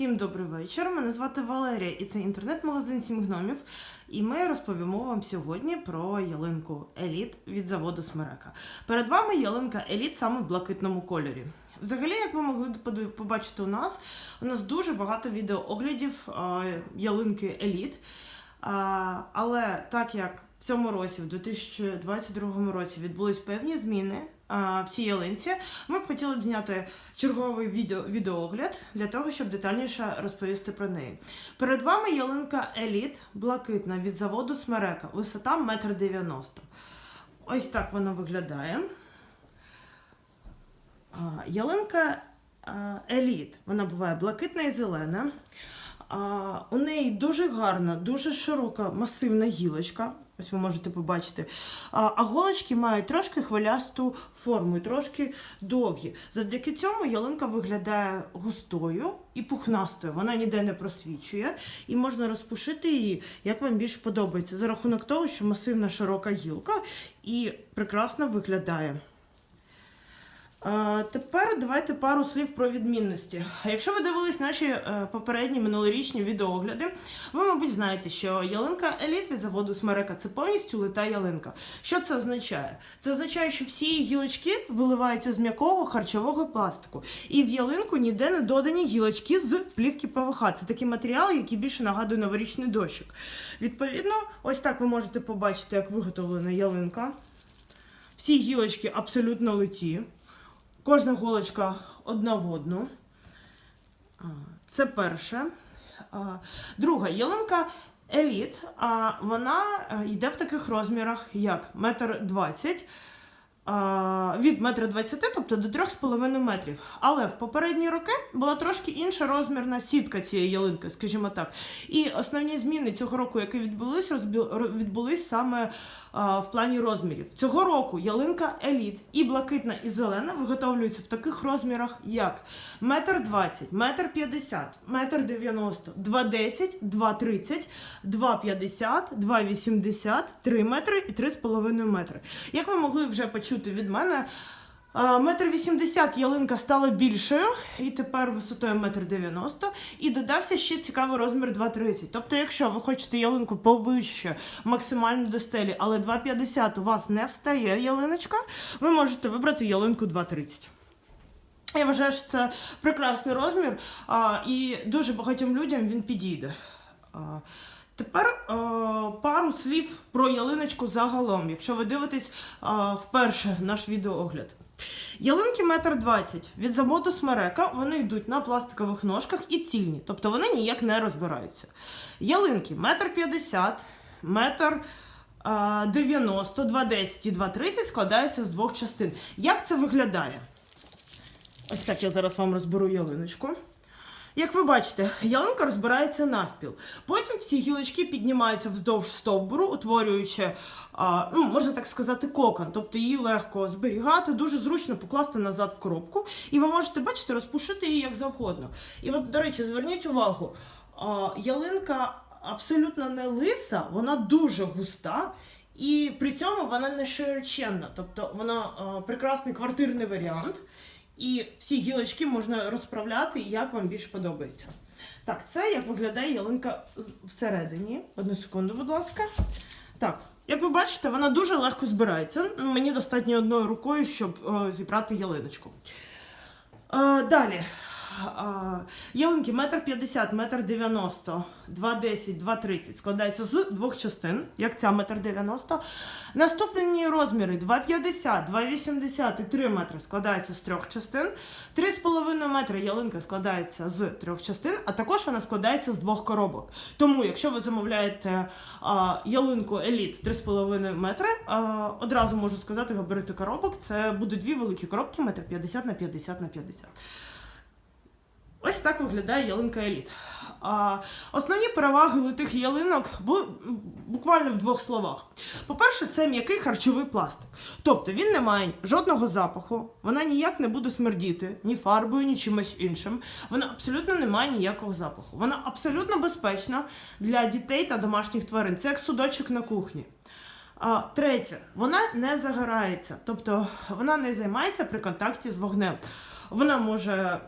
Всім добрий вечір. Мене звати Валерія, і це інтернет-магазин Сім гномів. І ми розповімо вам сьогодні про ялинку Еліт від заводу Смерека. Перед вами ялинка Еліт саме в блакитному кольорі. Взагалі, як ви могли побачити у нас, у нас дуже багато відеооглядів ялинки Еліт. Але так як в цьому році, в 2022 році, відбулись певні зміни а, в цій ялинці, ми б хотіли б зняти черговий відео, відеоогляд для того, щоб детальніше розповісти про неї. Перед вами ялинка Еліт блакитна від заводу Смерека, висота 1,90 м. Ось так вона виглядає. А, ялинка Еліт. Вона буває блакитна і зелена. А, у неї дуже гарна, дуже широка, масивна гілочка. Ось ви можете побачити. А, а голочки мають трошки хвилясту форму і трошки довгі. Завдяки цьому ялинка виглядає густою і пухнастою. Вона ніде не просвічує, і можна розпушити її, як вам більше подобається, за рахунок того, що масивна широка гілка і прекрасно виглядає. Тепер давайте пару слів про відмінності. Якщо ви дивились наші е, попередні минулорічні відеоогляди, ви, мабуть, знаєте, що ялинка еліт від заводу Смерека це повністю лита ялинка. Що це означає? Це означає, що всі гілочки виливаються з м'якого харчового пластику. І в ялинку ніде не додані гілочки з плівки ПВХ. Це такий матеріал, який більше нагадує новорічний дощик. Відповідно, ось так ви можете побачити, як виготовлена ялинка. Всі гілочки абсолютно литі. Кожна голочка одна в одну. Це перше. Друга ялинка еліт. Вона е, йде в таких розмірах, як метр двадцять. Від метра двадцяти, тобто до 3,5 метрів. Але в попередні роки була трошки інша розмірна сітка цієї ялинки, скажімо так. І основні зміни цього року, які відбулись, відбулись саме в плані розмірів. Цього року ялинка еліт і блакитна, і зелена виготовлюються в таких розмірах, як метр двадцять, метр п'ятдесят, метр дев'яносто, два десять, два тридцять, два п'ятдесят, два вісімдесят, три метри і три з половиною метри. Як ви могли вже почути від мене. а, Метр вісімдесят ялинка стала більшою, і тепер висотою метр дев'яносто, і додався ще цікавий розмір 2,30. Тобто, якщо ви хочете ялинку повище, максимально до стелі, але 2,50 у вас не встає ялиночка, ви можете вибрати ялинку 2,30. Я вважаю, що це прекрасний розмір, і дуже багатьом людям він підійде. Тепер е, пару слів про ялиночку загалом, якщо ви дивитесь е, вперше наш відеоогляд. Ялинки метр двадцять від заводу Смерека вони йдуть на пластикових ножках і цільні, тобто вони ніяк не розбираються. Ялинки метр п'ятдесят, метр е, дев'яносто, два десять і два тридцять складаються з двох частин. Як це виглядає? Ось так я зараз вам розберу ялиночку. Як ви бачите, ялинка розбирається навпіл. Потім всі гілочки піднімаються вздовж стовбуру, утворюючи, а, ну, можна так сказати, кокон. Тобто її легко зберігати, дуже зручно покласти назад в коробку. І ви можете, бачите, розпушити її як завгодно. І от, до речі, зверніть увагу, а, ялинка абсолютно не лиса, вона дуже густа. І при цьому вона не широченна, тобто вона а, прекрасний квартирний варіант. І всі гілочки можна розправляти, як вам більше подобається. Так, це як виглядає ялинка всередині. Одну секунду, будь ласка. Так, як ви бачите, вона дуже легко збирається. Мені достатньо одною рукою, щоб о, зібрати ялиночку. Е, далі. Ялинки метр п'ятдесят, метр дев'яносто, два десять, два тридцять складаються з двох частин, як ця метр дев'яносто. Наступні розміри 2,50, 2,80 і 3 метри складаються з трьох частин. 3,5 метри ялинка складається з трьох частин, а також вона складається з двох коробок. Тому, якщо ви замовляєте а, ялинку Еліт 3,5 метри, а, одразу можу сказати, габарити коробок. Це будуть дві великі коробки, метр 50 на 50 на 50. Ось так виглядає ялинка еліт. А, основні переваги литих ялинок бу- буквально в двох словах. По-перше, це м'який харчовий пластик. Тобто він не має жодного запаху, вона ніяк не буде смердіти ні фарбою, ні чимось іншим. Вона абсолютно не має ніякого запаху. Вона абсолютно безпечна для дітей та домашніх тварин. Це як судочок на кухні. А, третє, вона не загорається, тобто вона не займається при контакті з вогнем. Вона може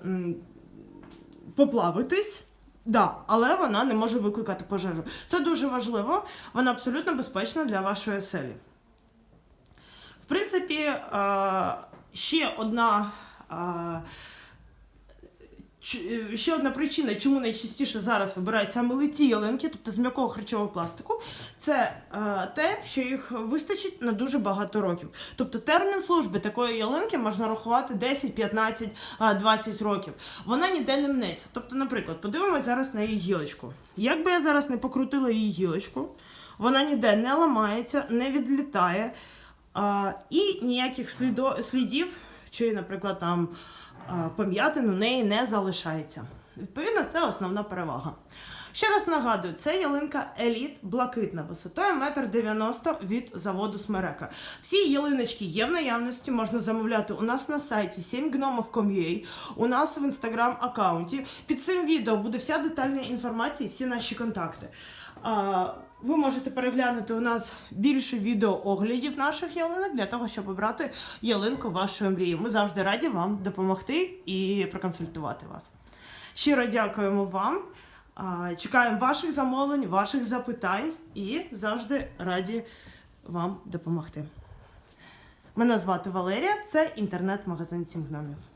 поплавитись. Да, але вона не може викликати пожежу. Це дуже важливо. Вона абсолютно безпечна для вашої оселі. В принципі, е, ще одна. Е, е, Ще одна причина, чому найчастіше зараз вибирають саме литі ялинки, тобто з м'якого харчового пластику, це е, те, що їх вистачить на дуже багато років. Тобто термін служби такої ялинки можна рахувати 10, 15, е, 20 років. Вона ніде не мнеться. Тобто, наприклад, подивимось зараз на її гілочку. Як би я зараз не покрутила її гілочку, вона ніде не ламається, не відлітає. А, і ніяких слідо, слідів, чи, наприклад, там пам'ятин у неї не залишається. Відповідно, це основна перевага. Ще раз нагадую, це ялинка Еліт блакитна висотою 1,90 м від заводу Смерека. Всі ялиночки є в наявності, можна замовляти у нас на сайті 7gnomov.com.ua, у нас в інстаграм аккаунті. Під цим відео буде вся детальна інформація і всі наші контакти. Ви можете переглянути у нас більше відеооглядів наших ялинок для того, щоб обрати ялинку вашої мрії. Ми завжди раді вам допомогти і проконсультувати вас. Щиро дякуємо вам. Чекаємо ваших замовлень, ваших запитань і завжди раді вам допомогти. Мене звати Валерія, це інтернет-магазин Сім гномів.